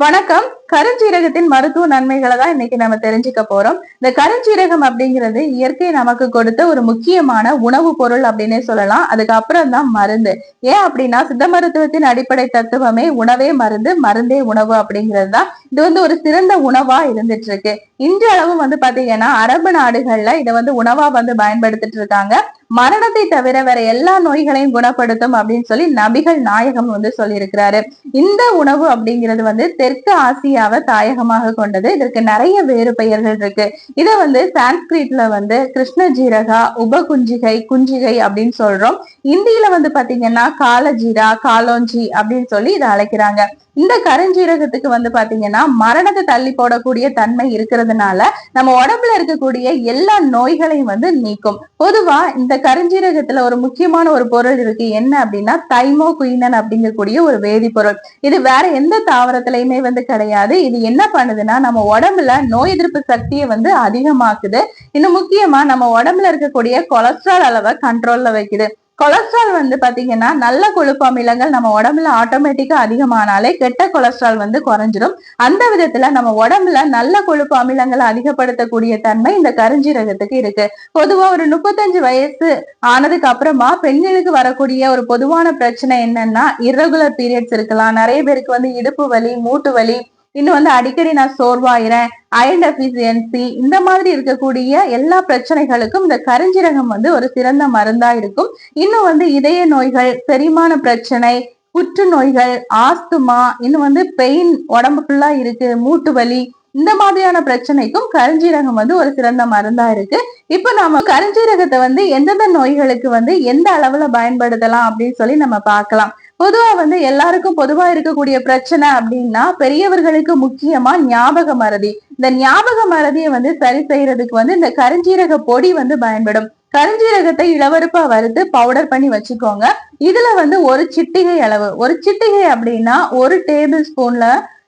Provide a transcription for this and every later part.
வணக்கம். கருஞ்சீரகத்தின் மருத்துவ நன்மைகளை தான் இன்னைக்கு நம்ம தெரிஞ்சுக்க போறோம். இந்த கருஞ்சீரகம் அப்படிங்கிறது இயற்கை நமக்கு கொடுத்த ஒரு முக்கியமான உணவு பொருள் அப்படின்னே சொல்லலாம். அதுக்கப்புறம் தான் மருந்து. ஏன் அப்படின்னா சித்த மருத்துவத்தின் அடிப்படை தத்துவமே உணவே மருந்து மருந்தே உணவு அப்படிங்கிறது தான். இது வந்து ஒரு சிறந்த உணவா இருந்துட்டு இருக்கு. இன்றளவு வந்து பாத்தீங்கன்னா அரபு நாடுகள்ல இதை வந்து உணவா வந்து பயன்படுத்திட்டு இருக்காங்க. மரணத்தை தவிர வேற எல்லா நோய்களையும் குணப்படுத்தும் அப்படின்னு சொல்லி நபிகள் நாயகம் வந்து சொல்லியிருக்கிறாரு. இந்த உணவு அப்படிங்கிறது வந்து தெற்கு ஆசியாவை தாயகமாக கொண்டது. இதற்கு நிறைய வேறு பெயர்கள் இருக்கு. இதை வந்து சான்ஸ்கிரிட்ல வந்து கிருஷ்ண ஜீரகா உபகுஞ்சிகை குஞ்சிகை அப்படின்னு சொல்றோம். இந்தியில வந்து பாத்தீங்கன்னா காலஜீரா காலோஞ்சி அப்படின்னு சொல்லி இதை அழைக்கிறாங்க. இந்த கருஞ்சீரகத்துக்கு வந்து பாத்தீங்கன்னா மரணத்தை தள்ளி போடக்கூடிய தன்மை இருக்கிறதுனால நம்ம உடம்புல இருக்கக்கூடிய எல்லா நோய்களையும் வந்து நீக்கும். பொதுவா இந்த கருஞ்சீரகத்துல ஒரு முக்கியமான ஒரு பொருள் இருக்கு. என்ன அப்படின்னா தைமோ குயினன் அப்படிங்கக்கூடிய ஒரு வேதிப்பொருள். இது வேற எந்த தாவரத்திலயுமே வந்து கிடையாது. இது என்ன பண்ணுதுன்னா நம்ம உடம்புல நோய் எதிர்ப்பு சக்தியை வந்து அதிகமாக்குது. இன்னும் முக்கியமா நம்ம உடம்புல இருக்கக்கூடிய கொலஸ்ட்ரால் அளவை கண்ட்ரோல்ல வைக்குது. கொலஸ்ட்ரால் வந்து பாத்தீங்கன்னா நல்ல கொழுப்பு அமிலங்கள் நம்ம உடம்புல ஆட்டோமேட்டிக்கா அதிகமானாலே கெட்ட கொலஸ்ட்ரால் வந்து குறைஞ்சிரும். அந்த விதத்துல நம்ம உடம்புல நல்ல கொழுப்பு அமிலங்களை அதிகப்படுத்தக்கூடிய தன்மை இந்த கருஞ்சீரகத்துக்கு இருக்கு. பொதுவா ஒரு முப்பத்தஞ்சு வயசு ஆனதுக்கு அப்புறமா பெண்களுக்கு வரக்கூடிய ஒரு பொதுவான பிரச்சனை என்னன்னா இரகுலர் பீரியட்ஸ் இருக்கலாம். நிறைய பேருக்கு வந்து இடுப்பு வலி மூட்டு வலி இன்னும் வந்து அடிக்கடி நான் சோர்வாயிரேன் அயன் டெபிசியன்சி இந்த மாதிரி இருக்கக்கூடிய எல்லா பிரச்சனைகளுக்கும் இந்த கருஞ்சீரகம் வந்து ஒரு சிறந்த மருந்தா இருக்கும். இன்னும் வந்து இதய நோய்கள் செரிமான பிரச்சனை புற்றுநோய்கள் ஆஸ்துமா இன்னும் வந்து பெயின் உடம்பு ஃபுல்லா இருக்கு மூட்டு வலி இந்த மாதிரியான பிரச்சனைக்கும் கருஞ்சீரகம் வந்து ஒரு சிறந்த மருந்தா இருக்கு. இப்போ நாம கருஞ்சீரகத்தை வந்து எந்தெந்த நோய்களுக்கு வந்து எந்த அளவுல பயன்படுத்தலாம் அப்படின்னு சொல்லி நம்ம பார்க்கலாம். பொதுவா வந்து எல்லாருக்கும் பொதுவா இருக்கக்கூடிய பிரச்சனை அப்படின்னா பெரியவர்களுக்கு முக்கியமா ஞாபக மறதி. இந்த ஞாபக மறதியை வந்து சரி செய்யறதுக்கு வந்து இந்த கருஞ்சீரக பொடி வந்து பயன்படும். கருஞ்சீரகத்தை இளவருப்பா வறுத்து பவுடர் பண்ணி வச்சுக்கோங்க. இதுல வந்து ஒரு சிட்டிகை அளவு. ஒரு சிட்டிகை அப்படின்னா ஒரு டேபிள் ஸ்பூன்ல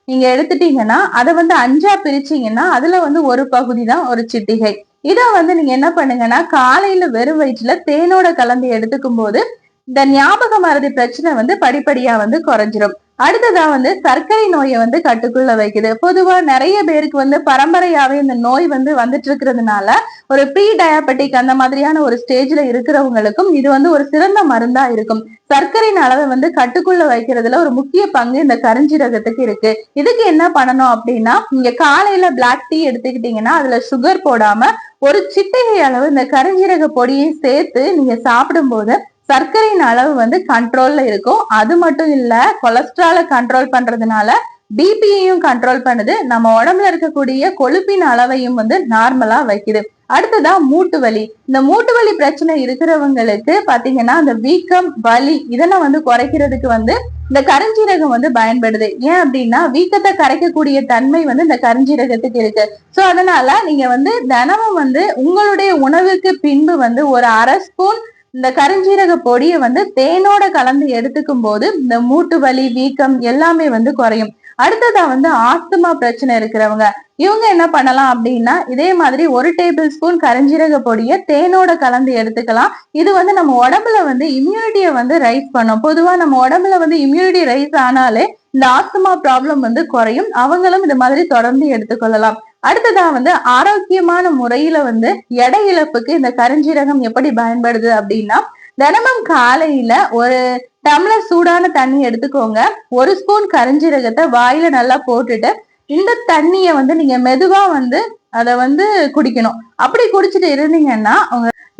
நீங்க எடுத்துட்டீங்கன்னா அதை வந்து அஞ்சா பிரிச்சீங்கன்னா அதுல வந்து ஒரு பகுதி தான் ஒரு சிட்டிகை. இதை வந்து நீங்க என்ன பண்ணுங்கன்னா காலையில வெறும் வயிற்றுல தேனோட கலந்து எடுத்துக்கும் போது இந்த ஞாபக மருதி பிரச்சனை வந்து படிப்படியா வந்து குறைஞ்சிரும். அடுத்ததா வந்து சர்க்கரை நோயை வந்து கட்டுக்குள்ள வைக்குது. பொதுவா நிறைய பேருக்கு வந்து பரம்பரையாவே இந்த நோய் வந்து வந்துட்டு இருக்கிறதுனால ஒரு ப்ரீ டயாபெட்டிக் அந்த மாதிரியான ஒரு ஸ்டேஜ்ல இருக்கிறவங்களுக்கும் இது வந்து ஒரு சிறந்த மருந்தா இருக்கும். சர்க்கரையின் அளவை வந்து கட்டுக்குள்ள வைக்கிறதுல ஒரு முக்கிய பங்கு இந்த கருஞ்சீரகத்துக்கு இருக்கு. இதுக்கு என்ன பண்ணணும் அப்படின்னா நீங்க காலையில பிளாக் டீ எடுத்துக்கிட்டீங்கன்னா அதுல சுகர் போடாம ஒரு சிட்டிகை அளவு இந்த கருஞ்சீரக பொடியை சேர்த்து நீங்க சாப்பிடும்போது சர்க்கரையின் அளவு வந்து கண்ட்ரோல்ல இருக்கும். அது மட்டும் இல்ல கொலஸ்ட்ராலை கண்ட்ரோல் பண்றதுனால பிபியையும் கண்ட்ரோல் பண்ணுது. நம்ம உடம்புல இருக்கக்கூடிய கொழுப்பின் அளவையும் வந்து நார்மலா வைக்குது. அடுத்ததா மூட்டு வலி. இந்த மூட்டு வலி பிரச்சனை இருக்கிறவங்களுக்கு பாத்தீங்கன்னா அந்த வீக்கம் வலி இதெல்லாம் வந்து குறைக்கிறதுக்கு வந்து இந்த கருஞ்சீரகம் வந்து பயன்படுது. ஏன் அப்படின்னா வீக்கத்தை கரைக்கக்கூடிய தன்மை வந்து இந்த கருஞ்சீரகத்துக்கு இருக்கு. சோ அதனால நீங்க வந்து தினமும் வந்து உங்களுடைய உணவுக்கு பின்பு வந்து ஒரு அரை ஸ்பூன் இந்த கருஞ்சீரக பொடியை வந்து தேனோட கலந்து எடுத்துக்கும் போது இந்த மூட்டு வலி வீக்கம் எல்லாமே வந்து குறையும். அடுத்ததா வந்து ஆஸ்துமா பிரச்சனை இருக்கிறவங்க இவங்க என்ன பண்ணலாம் அப்படின்னா இதே மாதிரி ஒரு டேபிள் ஸ்பூன் கரஞ்சீரக பொடியை தேனோட கலந்து எடுத்துக்கலாம். இது வந்து நம்ம உடம்புல வந்து இம்யூனிட்டியை வந்து ரைஸ் பண்ணும். பொதுவா நம்ம உடம்புல வந்து இம்யூனிட்டி ரைஸ் ஆனாலே இந்த ஆஸ்துமா ப்ராப்ளம் வந்து குறையும். அவங்களும் இது மாதிரி தொடர்ந்து எடுத்துக்கொள்ளலாம். அடுத்ததா வந்து ஆரோக்கியமான முறையில வந்து எடை இழப்புக்கு இந்த கரிஞ்சீரகம் எப்படி பயன்படுது அப்படின்னா தினமும் காலையில ஒரு டம்ளர் சூடான தண்ணி எடுத்துக்கோங்க. ஒரு ஸ்பூன் கரிஞ்சீரகத்தை வாயில நல்லா போட்டுட்டு இந்த தண்ணிய வந்து நீங்க மெதுவா வந்து அதை வந்து குடிக்கணும். அப்படி குடிச்சிட்டு இருந்தீங்கன்னா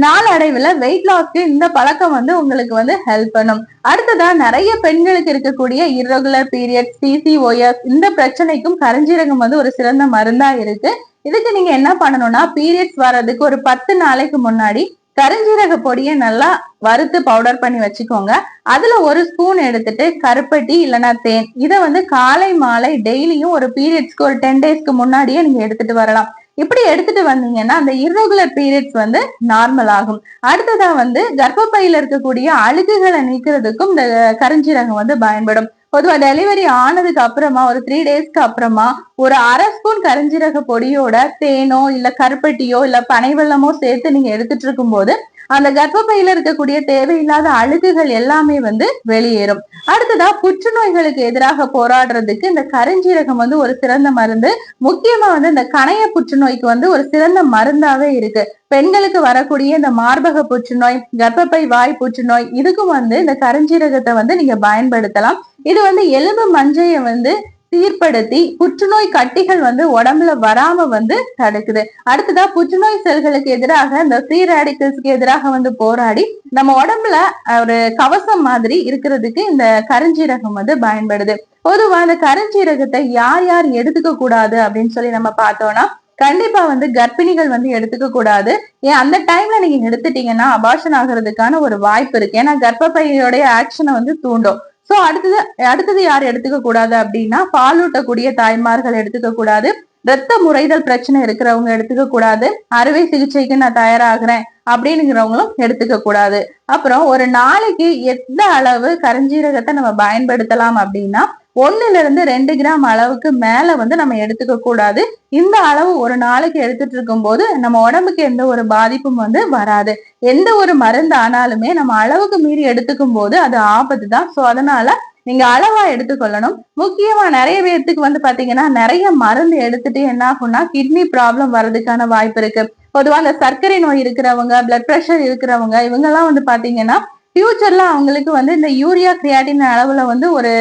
நாளடைவுல வெயிட் லாஸ்க்கு இந்த பழக்கம் வந்து உங்களுக்கு வந்து ஹெல்ப் பண்ணும். அடுத்ததா நிறைய பெண்களுக்கு இருக்கக்கூடிய இரகுலர் பீரியட்ஸ் பிசிஓஎஸ் இந்த பிரச்சனைக்கும் கரஞ்சீரகம் வந்து ஒரு சிறந்த மருந்தா இருக்கு. இதுக்கு நீங்க என்ன பண்ணணும்னா பீரியட்ஸ் வர்றதுக்கு ஒரு பத்து நாளைக்கு முன்னாடி கருஞ்சீரக பொடியை நல்லா வறுத்து பவுடர் பண்ணி வச்சுக்கோங்க. அதுல ஒரு ஸ்பூன் எடுத்துட்டு கருப்பட்டி இல்லைன்னா தேன். இதை வந்து காலை மாலை டெய்லியும் ஒரு பீரியட்ஸ்க்கு ஒரு டென் டேஸ்க்கு முன்னாடியே நீங்க எடுத்துட்டு வரலாம். இப்படி எடுத்துட்டு வந்தீங்கன்னா அந்த இரகுலர் பீரியட்ஸ் வந்து நார்மல் ஆகும். அடுத்ததா வந்து கர்ப்பப்பையில இருக்கக்கூடிய அழுகுகளை நீக்கிறதுக்கும் இந்த கரிஞ்சீரகம் வந்து பயன்படும். பொதுவா டெலிவரி ஆனதுக்கு அப்புறமா ஒரு த்ரீ டேஸ்க்கு அப்புறமா ஒரு அரை ஸ்பூன் கரிஞ்சீரக பொடியோட தேனோ இல்ல கருப்பட்டியோ இல்ல பனைவெள்ளமோ சேர்த்து நீங்க எடுத்துட்டு இருக்கும்போது அந்த கர்ப்பப்பையில இருக்கக்கூடிய தேவையில்லாத அழுகுகள் எல்லாமே வந்து வெளியேறும். அடுத்ததா புற்றுநோய்களுக்கு எதிராக போராடுறதுக்கு இந்த கருஞ்சீரகம் வந்து ஒரு சிறந்த மருந்து. முக்கியமா வந்து இந்த கணைய புற்றுநோய்க்கு வந்து ஒரு சிறந்த மருந்தாவே இருக்கு. பெண்களுக்கு வரக்கூடிய இந்த மார்பக புற்றுநோய் கர்ப்பப்பை வாய் புற்றுநோய் இதுக்கும் வந்து இந்த கருஞ்சீரகத்தை வந்து நீங்க பயன்படுத்தலாம். இது வந்து எலும்பு மஞ்சையை வந்து சீர்படுத்தி புற்றுநோய் கட்டிகள் வந்து உடம்புல வராம வந்து தடுக்குது. அடுத்ததா புற்றுநோய் செல்களுக்கு எதிராக இந்த ஃப்ரீ ரேடிக்கல்ஸ்க்கு எதிராக வந்து போராடி நம்ம உடம்புல ஒரு கவசம் மாதிரி இருக்கிறதுக்கு இந்த கருஞ்சீரகம் வந்து பயன்படுது. பொதுவா அந்த கருஞ்சீரகத்தை யார் யார் எடுத்துக்க கூடாது அப்படின்னு சொல்லி நம்ம பார்த்தோம்னா கண்டிப்பா வந்து கர்ப்பிணிகள் வந்து எடுத்துக்க கூடாது. ஏன் அந்த டைம்ல நீங்க எடுத்துட்டீங்கன்னா அபாஷன் ஆகிறதுக்கான ஒரு வாய்ப்பு இருக்கு. ஏன்னா கர்ப்பப்பையோடைய ஆக்ஷனை வந்து தூண்டும். சோ அடுத்தது அடுத்தது யார் எடுத்துக்க கூடாது அப்படின்னா பாலூட்டக்கூடிய தாய்மார்கள் எடுத்துக்க கூடாது. ரத்த முறைதல் பிரச்சனை இருக்கிறவங்க எடுத்துக்க கூடாது. அறுவை சிகிச்சைக்கு நான் தயாராகிறேன் அப்படிங்கிறவங்களும் எடுத்துக்க கூடாது. அப்புறம் ஒரு நாளைக்கு எந்த அளவு கரஞ்சீரகத்தை நம்ம பயன்படுத்தலாம் அப்படின்னா ஒன்னுல இருந்து ரெண்டு கிராம் அளவுக்கு மேல வந்து நம்ம எடுத்துக்க கூடாது. இந்த அளவு ஒரு நாளைக்கு எடுத்துட்டு இருக்கும் போது நம்ம உடம்புக்கு எந்த ஒரு பாதிப்பும் வந்து வராது. எந்த ஒரு மருந்து ஆனாலுமே நம்ம அளவுக்கு மீறி எடுத்துக்கும் போது அது ஆபத்து தான். சோ அதனால நீங்க அளவா எடுத்துக்கொள்ளணும். முக்கியமா நிறைய பேர்த்துக்கு வந்து பாத்தீங்கன்னா நிறைய மருந்து எடுத்துட்டு என்ன ஆகும்னா கிட்னி ப்ராப்ளம் வர்றதுக்கான வாய்ப்பு இருக்கு. பொதுவா இந்த சர்க்கரை நோய் இருக்கிறவங்க பிளட் ப்ரெஷர் இருக்கிறவங்க இவங்க எல்லாம் வந்து பாத்தீங்கன்னா ஃபியூச்சர்ல அவங்களுக்கு வந்து இந்த யூரியா கிரியாட்டின் அளவுல வந்து ஒரு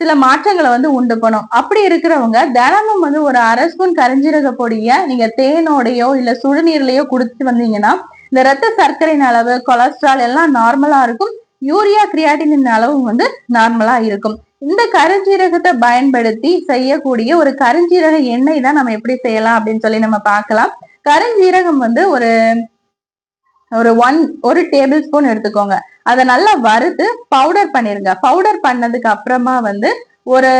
சில மாற்றங்களை வந்து உண்டு பண்ணும். அப்படி இருக்கிறவங்க தினமும் வந்து ஒரு அரை ஸ்பூன் கரிஞ்சீரக பொடிய நீங்க தேனோடையோ இல்ல சுடுநீர்லயோ குடிச்சு வந்தீங்கன்னா இந்த ரத்த சர்க்கரையின் அளவு கொலஸ்ட்ரால் எல்லாம் நார்மலா இருக்கும். யூரியா கிரியாட்டினின் அளவும் வந்து நார்மலா இருக்கும். இந்த கருஞ்சீரகத்தை பயன்படுத்தி செய்யக்கூடிய ஒரு கருஞ்சீரக எண்ணெய் தான் நம்ம எப்படி செய்யலாம் அப்படின்னு சொல்லி நம்ம பார்க்கலாம். கருஞ்சீரகம் வந்து ஒரு ஒரு ஒன் ஒரு டேபிள் ஸ்பூன் எடுத்துக்கோங்க. அதை நல்லா வறுத்து பவுடர் பண்ணிருங்க. பவுடர் பண்ணதுக்கு அப்புறமா வந்து ஒரு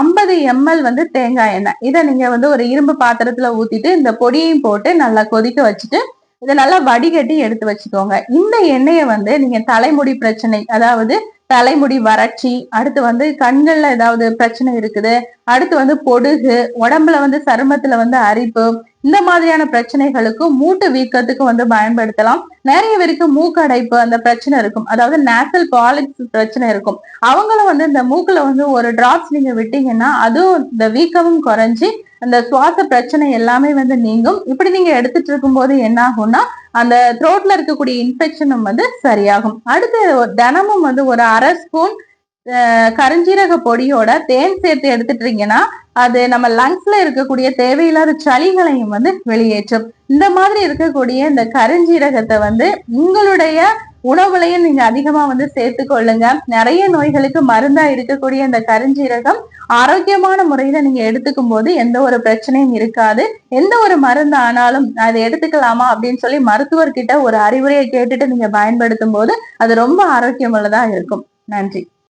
ஐம்பது எம்எல் வந்து தேங்காய் எண்ணெய். இதை நீங்க வந்து ஒரு இரும்பு பாத்திரத்துல ஊத்திட்டு இந்த பொடியையும் போட்டு நல்லா கொதிக்க வச்சுட்டு இதை நல்லா வடிகட்டி எடுத்து வச்சுக்கோங்க. இந்த எண்ணெயை வந்து நீங்க தலைமுடி பிரச்சனை அதாவது தலைமுடி வறட்சி அடுத்து வந்து கண்கள்ல ஏதாவது பிரச்சனை இருக்குது அடுத்து வந்து பொடுகு உடம்புல வந்து சருமத்துல வந்து அரிப்பு இந்த மாதிரியான பிரச்சனைகளுக்கும் மூட்டு வீக்கத்துக்கும் வந்து பயன்படுத்தலாம். நிறைய பேருக்கு மூக்கடைப்பு அந்த பிரச்சனை இருக்கும். அதாவது நேசல் பாலிக்ஸ் பிரச்சனை இருக்கும். அவங்களும் வந்து இந்த மூக்குல வந்து ஒரு டிராப்ஸ் நீங்க விட்டீங்கன்னா அதுவும் இந்த வீக்கமும் குறைஞ்சி அந்த சுவாச பிரச்சனை எல்லாமே வந்து நீங்கும். இப்படி நீங்க எடுத்துட்டு இருக்கும் போது என்ன ஆகும்னா அந்த த்ரோட்ல இருக்கக்கூடிய இன்ஃபெக்ஷனும் வந்து சரியாகும். அடுத்து தினமும் வந்து ஒரு அரை ஸ்பூன் கருஞ்சீரக பொடியோட தேன் சேர்த்து எடுத்துட்டீங்கன்னா அது நம்ம லங்ஸ்ல இருக்கக்கூடிய தேவையில்லாத சளிகளையும் வந்து வெளியேற்றும். இந்த மாதிரி இருக்கக்கூடிய இந்த கருஞ்சீரகத்தை வந்து உங்களுடைய உணவுலையும் நீங்க அதிகமா வந்து சேர்த்து கொள்ளுங்க. நிறைய நோய்களுக்கு மருந்தா இருக்கக்கூடிய இந்த கருஞ்சீரகம் ஆரோக்கியமான முறையில நீங்க எடுத்துக்கும் போது எந்த ஒரு பிரச்சனையும் இருக்காது. எந்த ஒரு மருந்து ஆனாலும் அதை எடுத்துக்கலாமா அப்படின்னு சொல்லி மருத்துவர்கிட்ட ஒரு அறிவுரையை கேட்டுட்டு நீங்க பயன்படுத்தும் போது அது ரொம்ப ஆரோக்கியமுள்ளதா இருக்கும். நன்றி.